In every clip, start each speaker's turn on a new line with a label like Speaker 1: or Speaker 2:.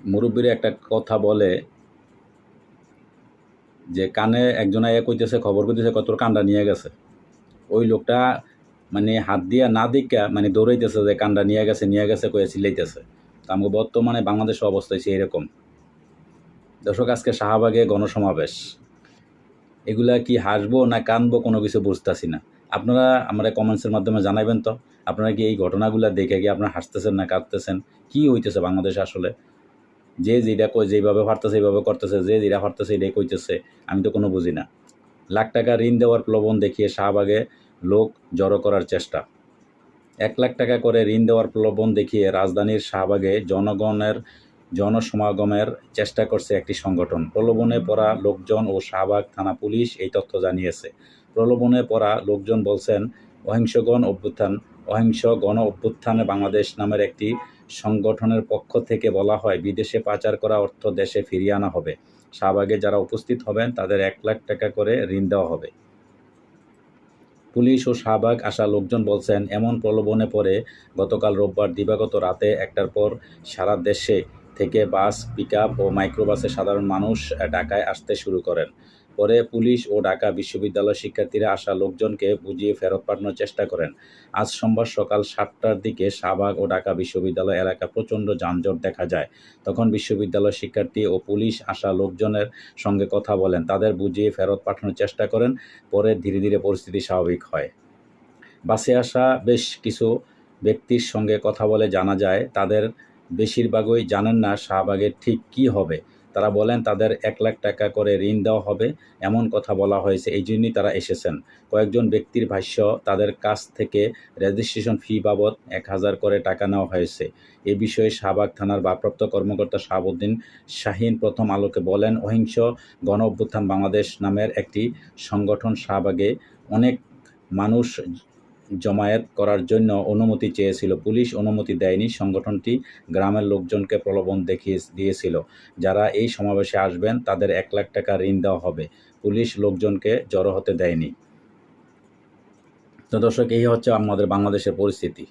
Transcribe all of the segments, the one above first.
Speaker 1: মুরব্বীরা একটা কথা বলে যে কানে একজনে এ কইতেছে, খবর কইতেছে কত কান্ডা নিয়ে গেছে। ওই লোকটা মানে হাত দিয়া না দিকা মানে দৌড়াইতেছে যে কান্ডা নিয়ে গেছে নিয়ে গেছে কয়ে চিল্লাইতেছে। তো আমাকে বর্তমানে বাংলাদেশের অবস্থা হচ্ছে এরকম। দর্শক, আজকে শাহবাগে গণসমাবেশ। এগুলা কি হাসবো না কানবো কোনো কিছু বুঝতেছি না। আপনারা আমরা কমেন্টসের মাধ্যমে জানাবেন তো। আপনারা কি এই ঘটনাগুলো দেখে কি আপনারা হাসতেছেন না কাঁদতেছেন? কি হইতেছে বাংলাদেশে আসলে? যে যেটা কই যেভাবে পারতেছে এইভাবে করতেছে, যে যেটা পারতেছে এটাই কইতেছে। আমি তো কোনো বুঝি না। লাখ টাকা ঋণ দেওয়ার প্রলোভন দেখিয়ে শাহবাগে লোক জড়ো করার চেষ্টা। এক লাখ টাকা করে ঋণ দেওয়ার প্রলোভন দেখিয়ে রাজধানীর শাহবাগে জনগণের জনসমাগমের চেষ্টা করছে একটি সংগঠন। প্রলোভনে পড়া লোকজন ও শাহবাগ থানা পুলিশ এই তথ্য জানিয়েছে। প্রলোভনে পড়া লোকজন বলছেন, অহিংসগণ অভ্যুত্থান অহিংস গণ অভ্যুত্থানে বাংলাদেশ নামের একটি সংগঠনের পক্ষ থেকে বলা হয়, বিদেশে পাচার করা অর্থ দেশে ফিরিয়ে আনা হবে। শাহবাগে যারা উপস্থিত হবেন, তাদের এক লাখ টাকা করে ঋণ দেওয়া হবে। পুলিশ ও শাহবাগ আসা লোকজন বলছেন, এমন প্রলোভনে পরে গতকাল রোববার দিবাগত রাতে একটার পর সারা দেশে থেকে বাস, পিকআপ ও মাইক্রোবাসে সাধারণ মানুষ ঢাকায় আসতে শুরু করেন। পরে পুলিশ ও ঢাকা বিশ্ববিদ্যালয় শিক্ষার্থীরা আসা লোকজনকে বুঝিয়ে ফেরত পাঠানোর চেষ্টা করেন। আজ সোমবার সকাল সাতটার দিকে শাহবাগ ও ঢাকা বিশ্ববিদ্যালয় এলাকা প্রচণ্ড যানজট দেখা যায়। তখন বিশ্ববিদ্যালয় শিক্ষার্থী ও পুলিশ আসা লোকজনের সঙ্গে কথা বলেন। তাদের বুঝিয়ে ফেরত পাঠানোর চেষ্টা করেন। পরে ধীরে ধীরে পরিস্থিতি স্বাভাবিক হয়। বাসে আসা বেশ কিছু ব্যক্তির সঙ্গে কথা বলে জানা যায়, তাদের বেশিরভাগই জানেন না শাহবাগের ঠিক কী হবে। তারা বলেন, তাদের এক লাখ টাকা করে ঋণ দেওয়া হবে, এমন কথা বলা হয়েছে, এই জন্যই তারা এসেছেন। কয়েকজন ব্যক্তির ভাষ্য, তাদের কাছ থেকে রেজিস্ট্রেশন ফি বাবদ এক হাজার করে টাকা নেওয়া হয়েছে। এ বিষয়ে শাহবাগ থানার ভারপ্রাপ্ত কর্মকর্তা শাহাবুদ্দিন শাহিন প্রথম আলোকে বলেন, অহিংস গণ অভ্যুত্থান বাংলাদেশ নামের একটি সংগঠন শাহবাগে অনেক মানুষ জমায়েত করার জন্য অনুমতি চেয়েছিল। পুলিশ অনুমতি দেয়নি, সংগঠনটি গ্রামের লোকজনকে প্রলোভন দেখিয়ে দিয়েছিল। যারা এই সমাবেশে আসবেন, তাদের এক লাখ টাকা ঋণ দেওয়া হবে। পুলিশ লোকজনকে জড়ো হতে দেয়নি। তো দর্শক, এই হচ্ছে আমাদের বাংলাদেশের পরিস্থিতি।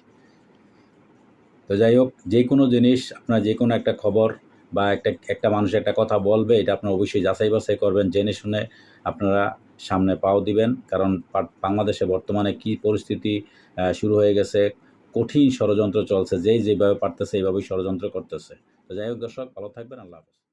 Speaker 1: তো যাই হোক, যে কোনো জিনিস, আপনার যে কোনো একটা খবর বা একটা একটা মানুষ একটা কথা বলবে, এটা আপনার অবশ্যই যাচাই বাছাই করবেন জেনে শুনে আপনারা সামনে পাও দিবেন, কারণ বাংলাদেশে বর্তমানে কি পরিস্থিতি শুরু হয়ে গেছে, কঠিন ষড়যন্ত্র চলছে, যেই যেভাবে পারতেছে এইভাবেই ষড়যন্ত্র করতেছে। তো যাই হোক দর্শক, ভালো থাকবেন, আল্লাহ হাফেজ।